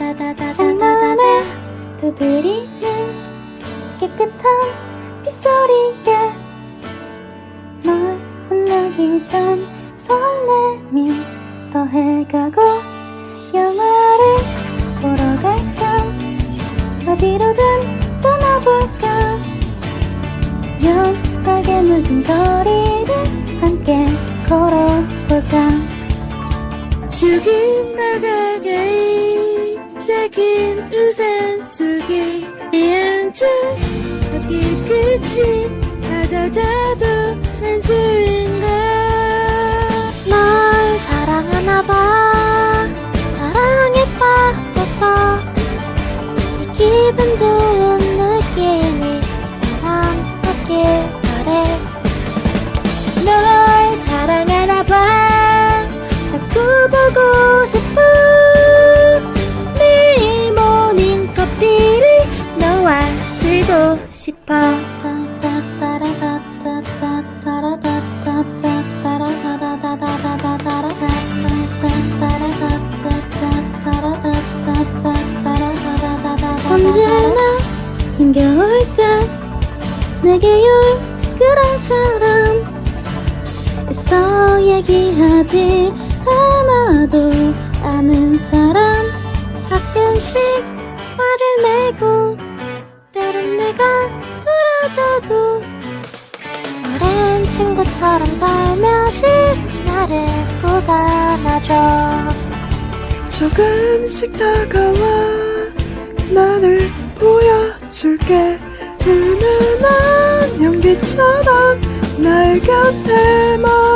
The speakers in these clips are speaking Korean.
창문에 두드리는 깨끗한 빗소리에 널 만나기 전 설렘이 더해가고 영화를 보러 갈까? 어디로든 떠나볼까? 연하게 묻은 거리를 함께 걸어볼까? 조금 다가가이 작은 우산 속에 이안쪽 어깨 끝이 찾아자도 난 좋은 널 사랑하나 봐 언제나 힘겨울 때 내게 올 그런 사람. 애써 얘기하지 않아도 아는 사람. 가끔씩 말을 내고 때론 내가 울어줘도 오랜 친구처럼 살며시 나를 보관하죠. 조금씩 다가와 나를 보여줄게. 은은한 연기처럼 날 곁에 머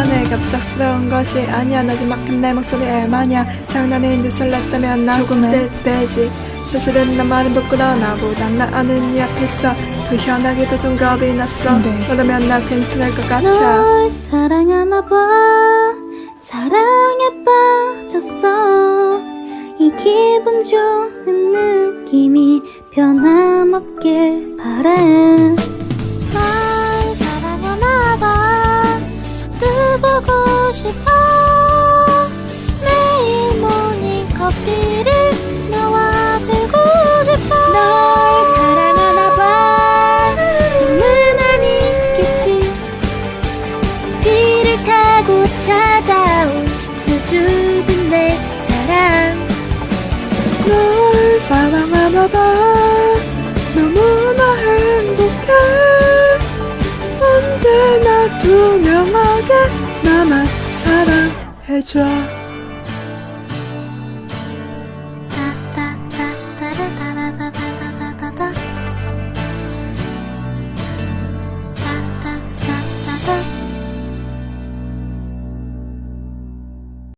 만에 갑작스러운 것이 아니야. 나지막한 내 목소리에 마냥 장난인 했다면 난 조금 떼지. 사실은 나만은 부끄러워 나보다 나 아는 약했어. 그 현하게도 좀 겁이 났어. 그러면 나 괜찮을 것 같아. 널 사랑하나 봐. 사랑에 빠졌어. 이 기분 좋은 느낌이 변함없길 바래 싶어. 매일 모닝 커피를 너와 들고 싶어. 널 사랑하나봐. 꿈은 아니겠지. 비를 타고 찾아온 수줍은 내 사랑. 널 사랑하나 봐. 너무나 행복해. 언제나 사랑 해줘